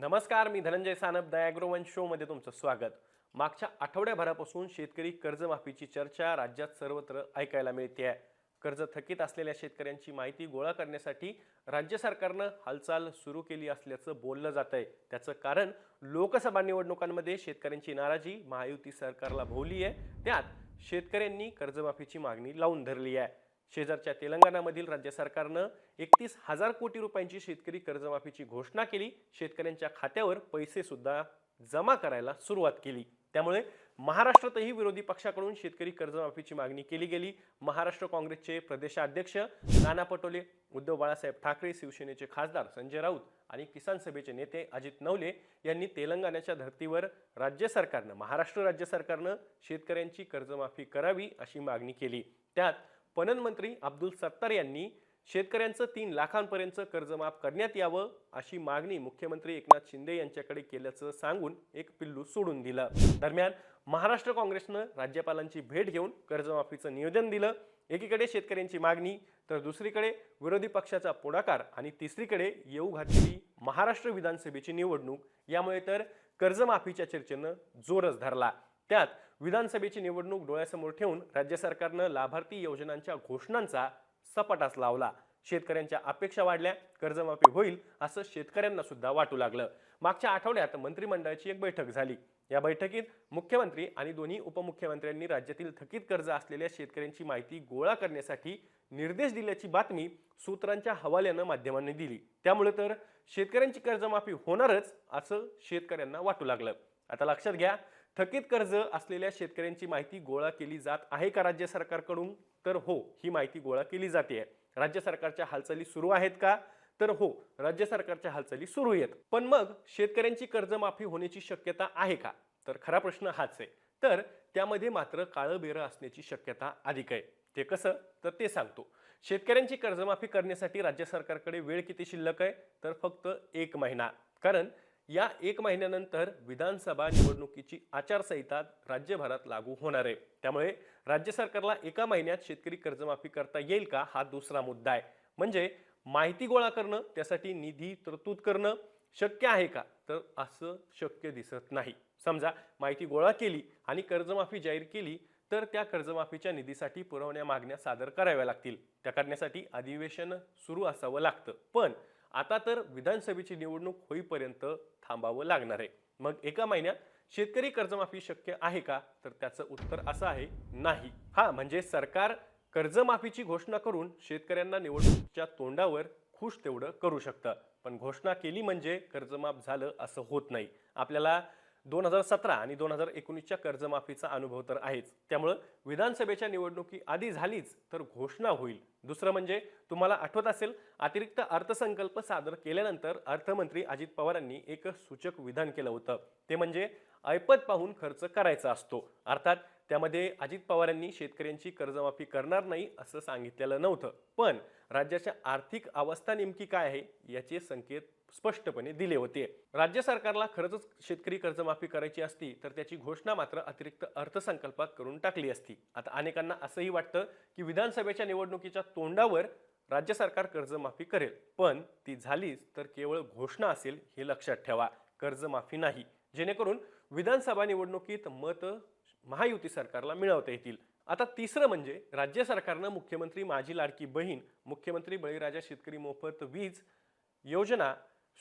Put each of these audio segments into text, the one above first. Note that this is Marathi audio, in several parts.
नमस्कार मी धनंजय सानप दयाग्रोवन शोमध्ये तुमचं स्वागत. मागच्या आठवड्याभरापासून शेतकरी कर्जमाफीची चर्चा राज्यात सर्वत्र ऐकायला मिळते आहे. कर्ज थकीत असलेल्या शेतकऱ्यांची माहिती गोळा करण्यासाठी राज्य सरकारनं हालचाल सुरू केली असल्याचं बोललं जात आहे. त्याचं कारण लोकसभा निवडणुकांमध्ये शेतकऱ्यांची नाराजी महायुती सरकारला भोवली आहे त्यात शेतकऱ्यांनी कर्जमाफीची मागणी लावून धरली आहे. शेजारच्या तेलंगणामधील राज्य सरकारनं एकतीस हजार कोटी रुपयांची शेतकरी कर्जमाफीची घोषणा केली. शेतकऱ्यांच्या खात्यावर पैसे सुद्धा जमा करायला सुरुवात केली. त्यामुळे महाराष्ट्रातही विरोधी पक्षाकडून शेतकरी कर्जमाफीची मागणी केली गेली. महाराष्ट्र काँग्रेसचे प्रदेशाध्यक्ष नाना पटोले उद्धव बाळासाहेब ठाकरे शिवसेनेचे खासदार संजय राऊत आणि किसान सभेचे नेते अजित नवले यांनी तेलंगणाच्या धर्तीवर राज्य सरकारनं महाराष्ट्र राज्य सरकारनं शेतकऱ्यांची कर्जमाफी करावी अशी मागणी केली. त्यात पणन मंत्री अब्दुल सत्तार यांनी शेतकऱ्यांचं तीन लाखांपर्यंत कर्ज माफ करण्यात यावं अशी मागणी मुख्यमंत्री एकनाथ शिंदे यांच्याकडे केल्याचं सांगून एक पिल्लू सोडून दिलं. दरम्यान महाराष्ट्र काँग्रेसनं राज्यपालांची भेट घेऊन कर्जमाफीचं निवेदन दिलं. एकीकडे शेतकऱ्यांची मागणी तर दुसरीकडे विरोधी पक्षाचा पुढाकार आणि तिसरीकडे येऊ घातलेली महाराष्ट्र विधानसभेची निवडणूक यामुळे तर कर्जमाफीच्या चर्चेनं जोरच धरला. त्यात विधानसभेची निवडणूक डोळ्यासमोर ठेवून राज्य सरकारनं लाभार्थी योजनांच्या घोषणांचा सपाटाच लावला. शेतकऱ्यांच्या अपेक्षा वाढल्या कर्जमाफी होईल असं शेतकऱ्यांना सुद्धा वाटू लागलं. मागच्या आठवड्यात मंत्रिमंडळाची एक बैठक झाली. या बैठकीत मुख्यमंत्री आणि दोन्ही उपमुख्यमंत्र्यांनी राज्यातील थकीत कर्ज असलेल्या शेतकऱ्यांची माहिती गोळा करण्यासाठी निर्देश दिल्याची बातमी सूत्रांच्या हवाल्यानं माध्यमांनी दिली. त्यामुळे तर शेतकऱ्यांची कर्जमाफी होणारच असं शेतकऱ्यांना वाटू लागलं. आता लक्षात घ्या थकीत कर्ज असलेल्या शेतकऱ्यांची माहिती गोळा केली जात आहे का राज्य सरकारकडून? तर हो ही माहिती गोळा केली जाते राज्य सरकारच्या हालचाली सुरू आहेत का? तर हो राज्य सरकारच्या हालचाली सुरू आहेत. पण मग शेतकऱ्यांची कर्जमाफी होण्याची शक्यता आहे का? तर खरा प्रश्न हाच आहे. तर त्यामध्ये मात्र काळं बेरं असण्याची शक्यता अधिक आहे. ते कसं? तर ते सांगतो. शेतकऱ्यांची कर्जमाफी करण्यासाठी राज्य सरकारकडे वेळ किती शिल्लक आहे? तर फक्त एक महिना. कारण या एक महिन्यानंतर विधानसभा निवडणुकीची आचारसंहिता राज्यभरात लागू होणार आहे. त्यामुळे राज्य सरकारला एका महिन्यात शेतकरी कर्जमाफी करता येईल का हा दुसरा मुद्दा आहे. म्हणजे माहिती गोळा करणं त्यासाठी निधी तरतूद करणं शक्य आहे का? तर असं शक्य दिसत नाही. समजा माहिती गोळा केली आणि कर्जमाफी जाहीर केली तर त्या कर्जमाफीच्या निधीसाठी पुरवण्या मागण्या सादर कराव्या लागतील. त्या करण्यासाठी अधिवेशन सुरू असावं लागतं. पण आता तर विधानसभेची निवडणूक होईपर्यंत थांबावं लागणार आहे. मग एका महिन्यात शेतकरी कर्जमाफी शक्य आहे का? तर त्याचं उत्तर असं आहे नाही. हा म्हणजे सरकार कर्जमाफीची घोषणा करून शेतकऱ्यांना निवडणुकीच्या तोंडावर खुश तेवढं करू शकतं. पण घोषणा केली म्हणजे कर्जमाफ झालं असं होत नाही. आपल्याला दोन हजार सतरा आणि दोन हजार एकोणीसच्या कर्जमाफीचा अनुभव तर आहेच. त्यामुळं विधानसभेच्या निवडणुकी आधी झालीच तर घोषणा होईल. दुसरं म्हणजे तुम्हाला आठवत असेल अतिरिक्त अर्थसंकल्प सादर केल्यानंतर अर्थमंत्री अजित पवारांनी एक सूचक विधान केलं होतं. ते म्हणजे ऐपत पाहून खर्च करायचा असतो. अर्थात त्यामध्ये अजित पवारांनी शेतकऱ्यांची कर्जमाफी करणार नाही असं सांगितलेलं नव्हतं. पण राज्याच्या आर्थिक अवस्था नेमकी काय आहे याचे संकेत स्पष्टपणे दिले होते. राज्य सरकारला खरंच शेतकरी कर्जमाफी करायची असती तर त्याची घोषणा मात्र अतिरिक्त अर्थसंकल्पात करून टाकली असती. आता अनेकांना असंही वाटतं की विधानसभेच्या निवडणुकीच्या तोंडावर राज्य सरकार कर्जमाफी करेल. पण ती झालीच तर केवळ घोषणा असेल हे लक्षात ठेवा. कर्जमाफी नाही. जेणेकरून विधानसभा निवडणुकीत मत महायुती सरकारला मिळवता येतील. आता तिसरं म्हणजे राज्य सरकारनं मुख्यमंत्री माझी लाडकी बहीण मुख्यमंत्री बळीराजा शेतकरी मोफत वीज योजना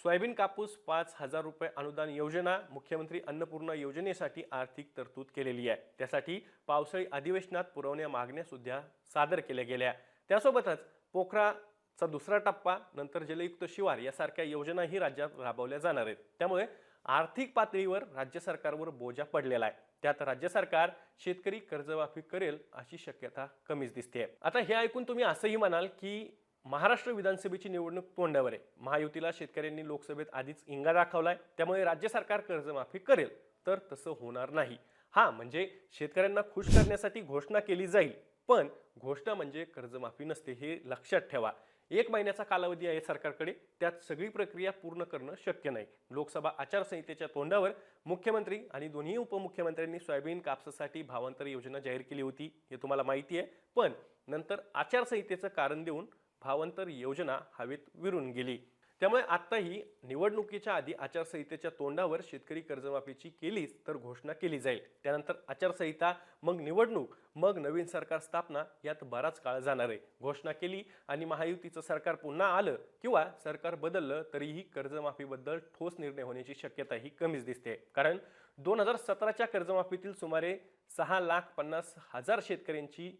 सोयाबीन कापूस पाच हजार रुपये अनुदान योजना मुख्यमंत्री अन्नपूर्णा योजनेसाठी आर्थिक तरतूद केलेली आहे. त्यासाठी पावसाळी अधिवेशनात पुरवण्या मागण्या सुद्धा सादर केल्या गेल्या. त्यासोबतच पोखराचा दुसरा टप्पा नंतर जलयुक्त शिवार यासारख्या योजनाही राज्यात राबवल्या जाणार आहेत. त्यामुळे आर्थिक पातळीवर राज्य सरकारवर बोजा पडलेला आहे. त्यात राज्य सरकार शेतकरी कर्जमाफी करेल अशी शक्यता कमीच दिसते आता हे ऐकून तुम्ही असंही म्हणाल की महाराष्ट्र विधानसभेची निवडणूक तोंडावर आहे. महायुतीला शेतकऱ्यांनी लोकसभेत आधीच इंगा दाखवलाय. त्यामुळे राज्य सरकार कर्जमाफी करेल. तर तसं होणार नाही. हा म्हणजे शेतकऱ्यांना खुश करण्यासाठी घोषणा केली जाईल. पण घोषणा म्हणजे कर्जमाफी नसते हे लक्षात ठेवा. एक महिन्याचा कालावधी आहे सरकारकडे. त्यात सगळी प्रक्रिया पूर्ण करणं शक्य नाही. लोकसभा आचारसंहितेच्या तोंडावर मुख्यमंत्री आणि दोन्ही उपमुख्यमंत्र्यांनी सोयाबीन कापसासाठी भावांतर योजना जाहीर केली होती हे तुम्हाला माहिती आहे. पण नंतर आचारसंहितेचं कारण देऊन भावांतर योजना हवेत विरून गेली. त्यामुळे आत्ताही निवडणुकीच्या आधी आचारसंहितेच्या तोंडावर शेतकरी कर्जमाफीची केलीच तर घोषणा केली जाईल. त्यानंतर आचारसंहिता मग निवडणूक मग नवीन सरकार स्थापना यात बराच काळ जाणार आहे. घोषणा केली आणि महायुतीचं सरकार पुन्हा आलं किंवा सरकार बदललं तरीही कर्जमाफीबद्दल ठोस निर्णय होण्याची शक्यता ही कमीच दिसते. कारण दोन हजार सतराच्या कर्जमाफीतील सुमारे सहा लाख पन्नास हजार शेतकऱ्यांची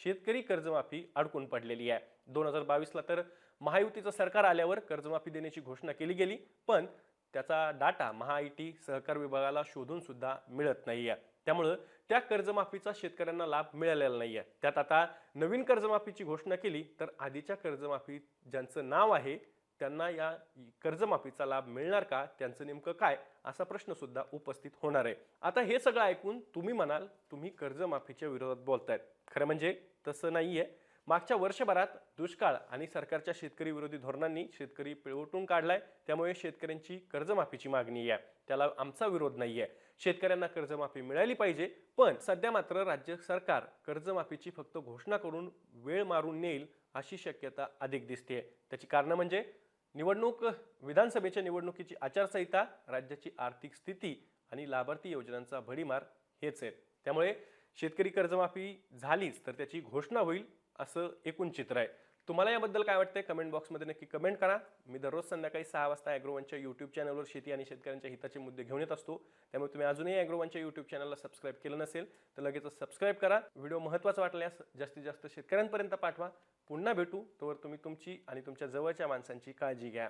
शेतकरी कर्जमाफी अडकून पडलेली आहे. दोन हजार बावीसला तर महायुतीचं सरकार आल्यावर कर्जमाफी देण्याची घोषणा केली गेली पण त्याचा डाटा महाआयटी सहकार विभागाला शोधून सुद्धा मिळत आहे त्यामुळं त्या कर्जमाफीचा शेतकऱ्यांना लाभ मिळालेला नाही आहे त्यात आता नवीन कर्जमाफीची घोषणा केली तर आधीच्या कर्जमाफी ज्यांचं नाव आहे त्यांना या कर्जमाफीचा लाभ मिळणार का? त्यांचं नेमकं काय? असा प्रश्न सुद्धा उपस्थित होणार आहे. आता हे सगळं ऐकून तुम्ही म्हणाल तुम्ही कर्जमाफीच्या विरोधात बोलतायत. खरं म्हणजे तसं नाही आहे मागच्या वर्षभरात दुष्काळ आणि सरकारच्या शेतकरी विरोधी धोरणांनी शेतकरी पिळवटून काढलाय. त्यामुळे शेतकऱ्यांची कर्जमाफीची मागणी आहे. त्याला आमचा विरोध नाही आहे शेतकऱ्यांना कर्जमाफी मिळाली पाहिजे पण सध्या मात्र राज्य सरकार कर्जमाफीची फक्त घोषणा करून वेळ मारून नेईल अशी शक्यता अधिक दिसते त्याची कारणं म्हणजे निवडणूक विधानसभेच्या निवडणुकीची आचारसंहिता राज्याची आर्थिक स्थिती आणि लाभार्थी योजनांचा भडीमार हेच आहेत. त्यामुळे शेतकरी कर्जमाफी झालीच तर त्याची घोषणा होईल असं एकूण चित्र आहे. तुम्हाला याबद्दल काय वाटतंय? कमेंट बॉक्समध्ये नक्की कमेंट करा. मी दररोज संध्याकाळी सहा वाजता ॲग्रोवनच्या यूट्यूब चॅनलवर शेती आणि शेतकऱ्यांच्या हिताचे मुद्दे घेऊन येत असतो. त्यामुळे तुम्ही अजूनही ॲग्रोवनच्या यूट्यूब चॅनलला सबस्क्राईब केलं नसेल तर लगेच सबस्क्राईब करा. व्हिडिओ महत्त्वाचा वाटल्यास जास्तीत जास्त शेतकऱ्यांपर्यंत पाठवा. पुन्हा भेटू. तोवर तुम्ही तुमची आणि तुमच्या जवळच्या माणसांची काळजी घ्या.